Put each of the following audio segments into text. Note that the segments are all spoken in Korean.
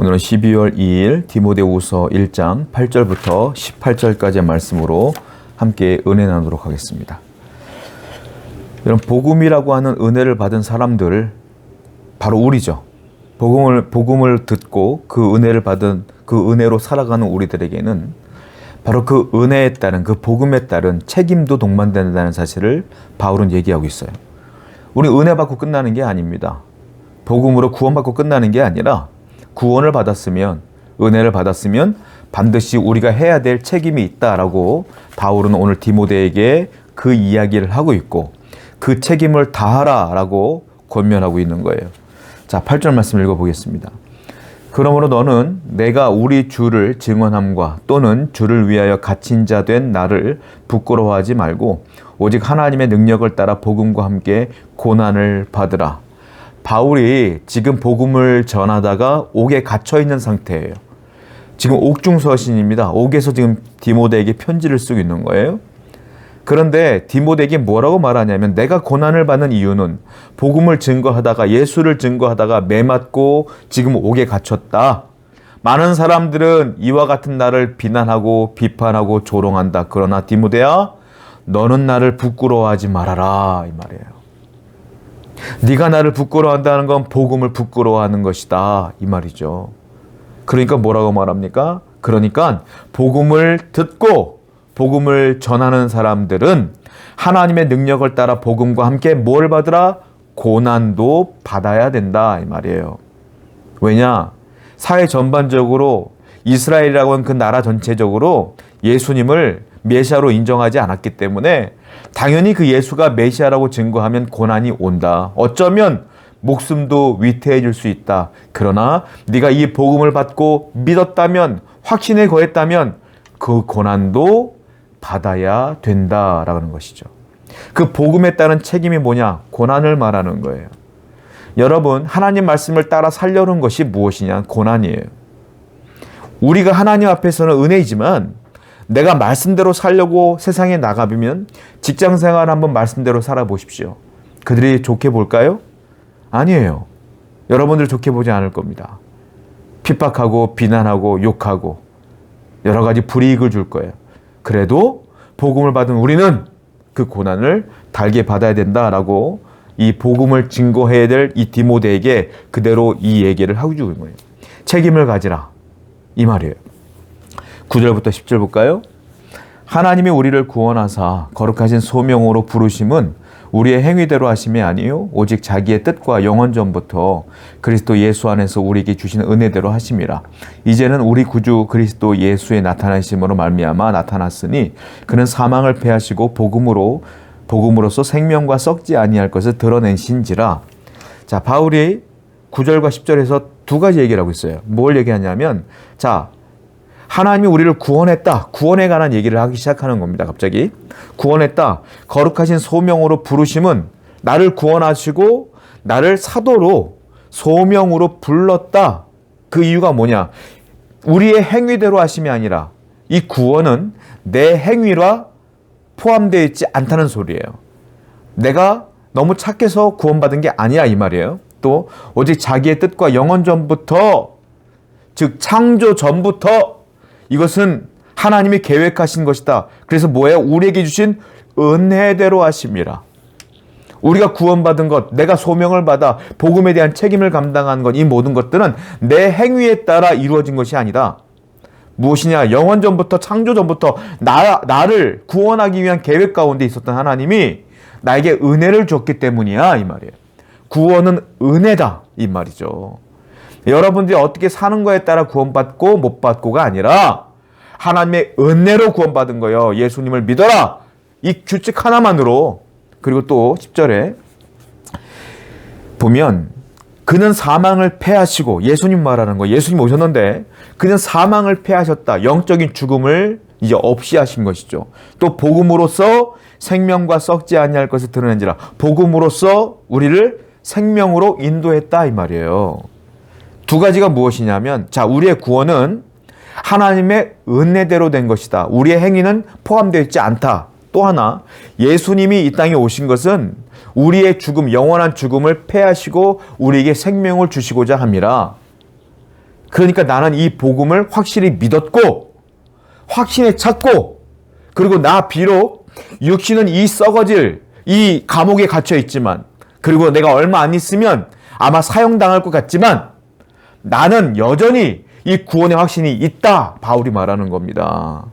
오늘은 12월 2일 디모데후서 1장 8절부터 18절까지의 말씀으로 함께 은혜 나누도록 하겠습니다. 여러분 복음이라고 하는 은혜를 받은 사람들 바로 우리죠. 복음을 복음을 듣고 그 은혜를 받은 그 은혜로 살아가는 우리들에게는 바로 그 은혜에 따른 그 복음에 따른 책임도 동반된다는 사실을 바울은 얘기하고 있어요. 우리 은혜 받고 끝나는 게 아닙니다. 복음으로 구원받고 끝나는 게 아니라 구원을 받았으면 은혜를 받았으면 반드시 우리가 해야 될 책임이 있다라고 바울은 오늘 디모데에게 그 이야기를 하고 있고 그 책임을 다하라라고 권면하고 있는 거예요. 자, 8절 말씀 읽어 보겠습니다. 그러므로 너는 내가 우리 주를 증언함과 또는 주를 위하여 갇힌 자 된 나를 부끄러워하지 말고 오직 하나님의 능력을 따라 복음과 함께 고난을 받으라. 바울이 지금 복음을 전하다가 옥에 갇혀 있는 상태예요. 지금 옥중서신입니다. 옥에서 지금 디모데에게 편지를 쓰고 있는 거예요. 그런데 디모데에게 뭐라고 말하냐면 내가 고난을 받는 이유는 복음을 증거하다가 예수를 증거하다가 매맞고 지금 옥에 갇혔다. 많은 사람들은 이와 같은 나를 비난하고 비판하고 조롱한다. 그러나 디모데야 너는 나를 부끄러워하지 말아라 이 말이에요. 네가 나를 부끄러워한다는 건 복음을 부끄러워하는 것이다 이 말이죠. 그러니까 뭐라고 말합니까? 그러니까 복음을 듣고 복음을 전하는 사람들은 하나님의 능력을 따라 복음과 함께 뭘 받으라? 고난도 받아야 된다 이 말이에요. 왜냐? 사회 전반적으로 이스라엘이라고 하는 그 나라 전체적으로 예수님을 메시아로 인정하지 않았기 때문에 당연히 그 예수가 메시아라고 증거하면 고난이 온다. 어쩌면 목숨도 위태해질 수 있다. 그러나 네가 이 복음을 받고 믿었다면 확신에 거했다면 그 고난도 받아야 된다라는 것이죠. 그 복음에 따른 책임이 뭐냐? 고난을 말하는 거예요. 여러분, 하나님 말씀을 따라 살려는 것이 무엇이냐? 고난이에요. 우리가 하나님 앞에서는 은혜이지만 내가 말씀대로 살려고 세상에 나가면 직장 생활 한번 말씀대로 살아보십시오. 그들이 좋게 볼까요? 아니에요. 여러분들 좋게 보지 않을 겁니다. 핍박하고 비난하고 욕하고 여러 가지 불이익을 줄 거예요. 그래도 복음을 받은 우리는 그 고난을 달게 받아야 된다라고 이 복음을 증거해야 될 이 디모데에게 그대로 이 얘기를 하고 주는 거예요. 책임을 가지라. 이 말이에요. 9절부터 10절 볼까요? 하나님이 우리를 구원하사 거룩하신 소명으로 부르심은 우리의 행위대로 하심이 아니요 오직 자기의 뜻과 영원 전부터 그리스도 예수 안에서 우리에게 주신 은혜대로 하심이라. 이제는 우리 구주 그리스도 예수의 나타나심으로 말미암아 나타났으니 그는 사망을 패하시고 복음으로 복음으로써 생명과 썩지 아니할 것을 드러내신지라. 자 바울이 9절과 10절에서 두 가지 얘기를 하고 있어요. 뭘 얘기하냐면 자 하나님이 우리를 구원했다. 구원에 관한 얘기를 하기 시작하는 겁니다. 갑자기. 구원했다. 거룩하신 소명으로 부르심은 나를 구원하시고 나를 사도로 소명으로 불렀다. 그 이유가 뭐냐? 우리의 행위대로 하심이 아니라 이 구원은 내 행위라 포함되어 있지 않다는 소리예요. 내가 너무 착해서 구원받은 게 아니야 이 말이에요. 또 오직 자기의 뜻과 영원 전부터 즉 창조 전부터 이것은 하나님이 계획하신 것이다. 그래서 뭐예요? 우리에게 주신 은혜대로 하심이라. 우리가 구원받은 것, 내가 소명을 받아 복음에 대한 책임을 감당한 것, 이 모든 것들은 내 행위에 따라 이루어진 것이 아니다. 무엇이냐? 영원 전부터 창조 전부터 나, 나를 구원하기 위한 계획 가운데 있었던 하나님이 나에게 은혜를 줬기 때문이야. 이 말이에요. 구원은 은혜다. 이 말이죠. 여러분들이 어떻게 사는 거에 따라 구원받고 못 받고가 아니라 하나님의 은혜로 구원받은 거예요. 예수님을 믿어라. 이 규칙 하나만으로 그리고 또 10절에 보면 그는 사망을 패하시고 예수님 말하는 거 예수님 오셨는데 그는 사망을 패하셨다. 영적인 죽음을 이제 없이 하신 것이죠. 또 복음으로써 생명과 썩지 아니할 것을 드러낸지라 복음으로써 우리를 생명으로 인도했다 이 말이에요. 두 가지가 무엇이냐면 자 우리의 구원은 하나님의 은혜대로 된 것이다. 우리의 행위는 포함되어 있지 않다. 또 하나 예수님이 이 땅에 오신 것은 우리의 죽음 영원한 죽음을 패하시고 우리에게 생명을 주시고자 함이라. 그러니까 나는 이 복음을 확실히 믿었고 확신에 찾고 그리고 나 비록 육신은 이 썩어질 이 감옥에 갇혀 있지만 그리고 내가 얼마 안 있으면 아마 사형당할 것 같지만 나는 여전히 이 구원의 확신이 있다. 바울이 말하는 겁니다.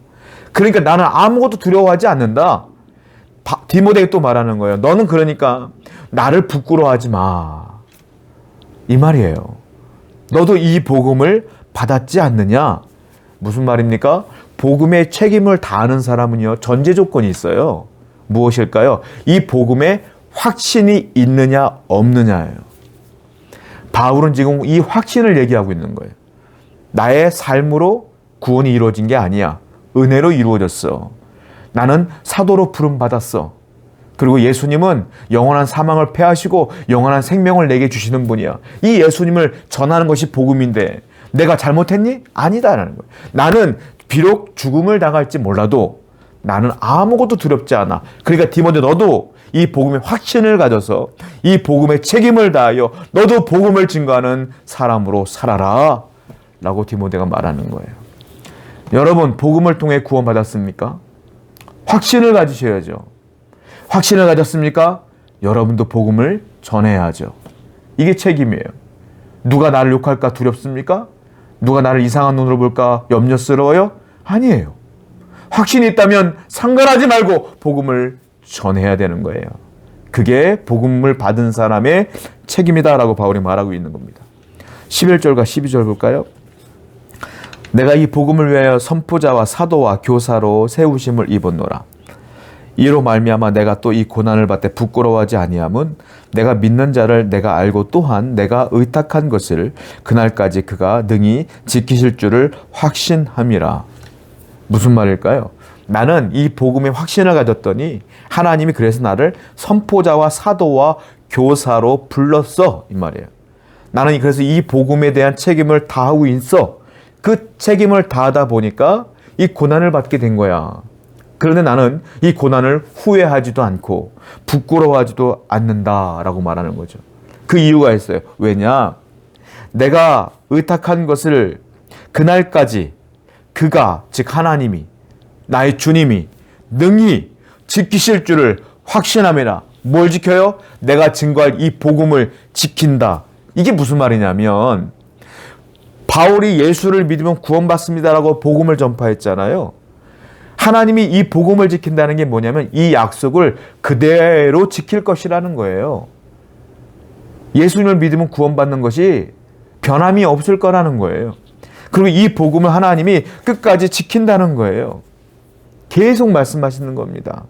그러니까 나는 아무것도 두려워하지 않는다. 바, 디모데에 또 말하는 거예요. 너는 그러니까 나를 부끄러워하지 마. 이 말이에요. 너도 이 복음을 받았지 않느냐? 무슨 말입니까? 복음의 책임을 다하는 사람은요, 전제 조건이 있어요. 무엇일까요? 이 복음에 확신이 있느냐, 없느냐예요. 바울은 지금 이 확신을 얘기하고 있는 거예요. 나의 삶으로 구원이 이루어진 게 아니야. 은혜로 이루어졌어. 나는 사도로 부름 받았어. 그리고 예수님은 영원한 사망을 패하시고 영원한 생명을 내게 주시는 분이야. 이 예수님을 전하는 것이 복음인데 내가 잘못했니? 아니다라는 거예요. 나는 비록 죽음을 당할지 몰라도 나는 아무것도 두렵지 않아. 그러니까 디모데 너도 이 복음의 확신을 가져서 이 복음의 책임을 다하여 너도 복음을 증거하는 사람으로 살아라. 라고 디모데가 말하는 거예요. 여러분, 복음을 통해 구원받았습니까? 확신을 가지셔야죠. 확신을 가졌습니까? 여러분도 복음을 전해야죠. 이게 책임이에요. 누가 나를 욕할까 두렵습니까? 누가 나를 이상한 눈으로 볼까 염려스러워요? 아니에요. 확신이 있다면 상관하지 말고 복음을 전해야 되는 거예요. 그게 복음을 받은 사람의 책임이다라고 바울이 말하고 있는 겁니다. 11절과 12절 볼까요? 내가 이 복음을 위하여 선포자와 사도와 교사로 세우심을 입었노라. 이로 말미암아 내가 또 이 고난을 받되 부끄러워하지 아니함은 내가 믿는 자를 내가 알고 또한 내가 의탁한 것을 그날까지 그가 능히 지키실 줄을 확신함이라. 무슨 말일까요? 나는 이 복음의 확신을 가졌더니 하나님이 그래서 나를 선포자와 사도와 교사로 불렀어 이 말이에요. 나는 그래서 이 복음에 대한 책임을 다하고 있어. 그 책임을 다하다 보니까 이 고난을 받게 된 거야. 그런데 나는 이 고난을 후회하지도 않고 부끄러워하지도 않는다라고 말하는 거죠. 그 이유가 있어요. 왜냐? 내가 의탁한 것을 그날까지 그가 즉 하나님이 나의 주님이 능히 지키실 줄을 확신함이라. 뭘 지켜요? 내가 증거할 이 복음을 지킨다. 이게 무슨 말이냐면 바울이 예수를 믿으면 구원받습니다라고 복음을 전파했잖아요. 하나님이 이 복음을 지킨다는 게 뭐냐면 이 약속을 그대로 지킬 것이라는 거예요. 예수님을 믿으면 구원받는 것이 변함이 없을 거라는 거예요. 그리고 이 복음을 하나님이 끝까지 지킨다는 거예요. 계속 말씀하시는 겁니다.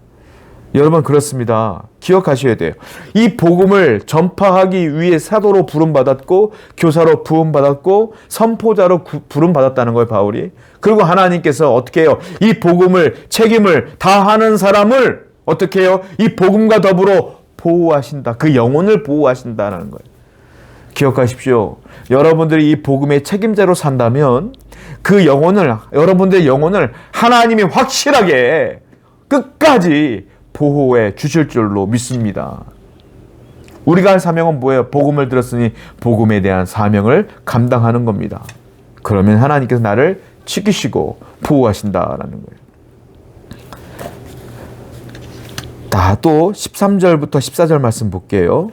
여러분 그렇습니다. 기억하셔야 돼요. 이 복음을 전파하기 위해 사도로 부름 받았고 교사로 부름 받았고 선포자로 부름 받았다는 거예요, 바울이. 그리고 하나님께서 어떻게 해요? 이 복음을 책임을 다 하는 사람을 어떻게 해요? 이 복음과 더불어 보호하신다. 그 영혼을 보호하신다는 거예요. 기억하십시오. 여러분들이 이 복음의 책임자로 산다면 그 영혼을 여러분들의 영혼을 하나님이 확실하게 끝까지 보호해 주실 줄로 믿습니다. 우리가 할 사명은 뭐예요? 복음을 들었으니 복음에 대한 사명을 감당하는 겁니다. 그러면 하나님께서 나를 지키시고 보호하신다라는 거예요. 또 13절부터 14절 말씀 볼게요.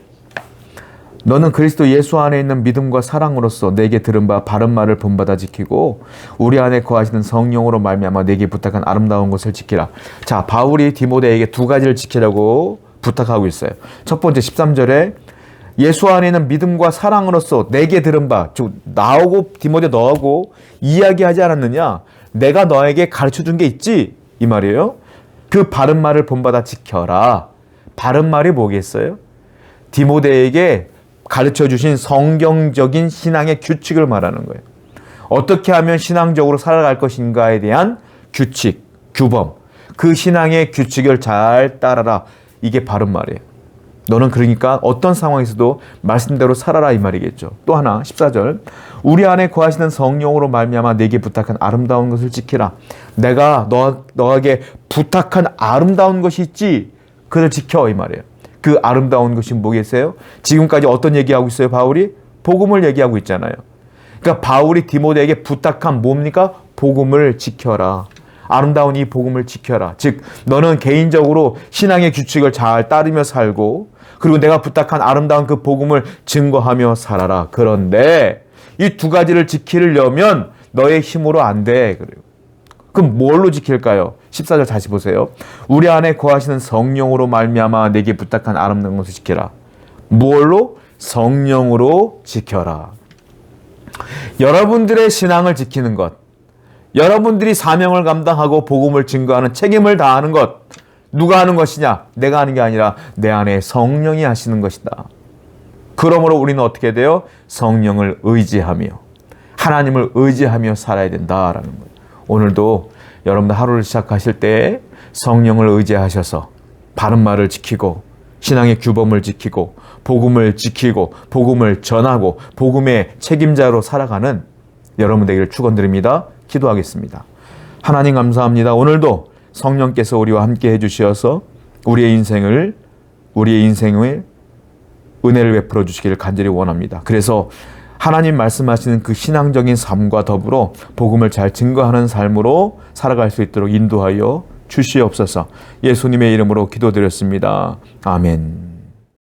너는 그리스도 예수 안에 있는 믿음과 사랑으로서 내게 들은 바 바른 말을 본받아 지키고 우리 안에 거하시는 성령으로 말미암아 내게 부탁한 아름다운 것을 지키라. 자, 바울이 디모데에게 두 가지를 지키라고 부탁하고 있어요. 첫 번째 13절에 예수 안에 있는 믿음과 사랑으로서 내게 들은 바, 즉 나하고 디모데 너하고 이야기하지 않았느냐? 내가 너에게 가르쳐 준 게 있지 이 말이에요. 그 바른 말을 본받아 지켜라. 바른 말이 뭐겠어요? 디모데에게 가르쳐 주신 성경적인 신앙의 규칙을 말하는 거예요. 어떻게 하면 신앙적으로 살아갈 것인가에 대한 규칙, 규범. 그 신앙의 규칙을 잘 따라라. 이게 바른 말이에요. 너는 그러니까 어떤 상황에서도 말씀대로 살아라 이 말이겠죠. 또 하나 14절 우리 안에 거하시는 성령으로 말미암아 내게 부탁한 아름다운 것을 지키라. 내가 너 너에게 부탁한 아름다운 것이 있지. 그를 지켜 이 말이에요. 그 아름다운 것이 뭐겠어요? 지금까지 어떤 얘기하고 있어요, 바울이? 복음을 얘기하고 있잖아요. 그러니까 바울이 디모데에게 부탁한 뭡니까? 복음을 지켜라. 아름다운 이 복음을 지켜라. 즉, 너는 개인적으로 신앙의 규칙을 잘 따르며 살고, 그리고 내가 부탁한 아름다운 그 복음을 증거하며 살아라. 그런데 이 두 가지를 지키려면 너의 힘으로 안 돼. 그럼 뭘로 지킬까요? 14절 다시 보세요. 우리 안에 거하시는 성령으로 말미암아 내게 부탁한 아름다운 것을 지켜라. 뭘로? 성령으로 지켜라. 여러분들의 신앙을 지키는 것, 여러분들이 사명을 감당하고 복음을 증거하는 책임을 다하는 것, 누가 하는 것이냐? 내가 하는 게 아니라 내 안에 성령이 하시는 것이다. 그러므로 우리는 어떻게 돼요? 성령을 의지하며 하나님을 의지하며 살아야 된다라는 거예요. 오늘도 여러분들 하루를 시작하실 때 성령을 의지하셔서 바른 말을 지키고 신앙의 규범을 지키고 복음을 지키고 복음을 전하고 복음의 책임자로 살아가는 여러분 되기를 축원드립니다. 기도하겠습니다. 하나님 감사합니다. 오늘도 성령께서 우리와 함께 해 주시어서 우리의 인생을 우리의 인생을 은혜를 베풀어 주시기를 간절히 원합니다. 그래서 하나님 말씀하시는 그 신앙적인 삶과 더불어 복음을 잘 증거하는 삶으로 살아갈 수 있도록 인도하여 주시옵소서. 예수님의 이름으로 기도드렸습니다. 아멘.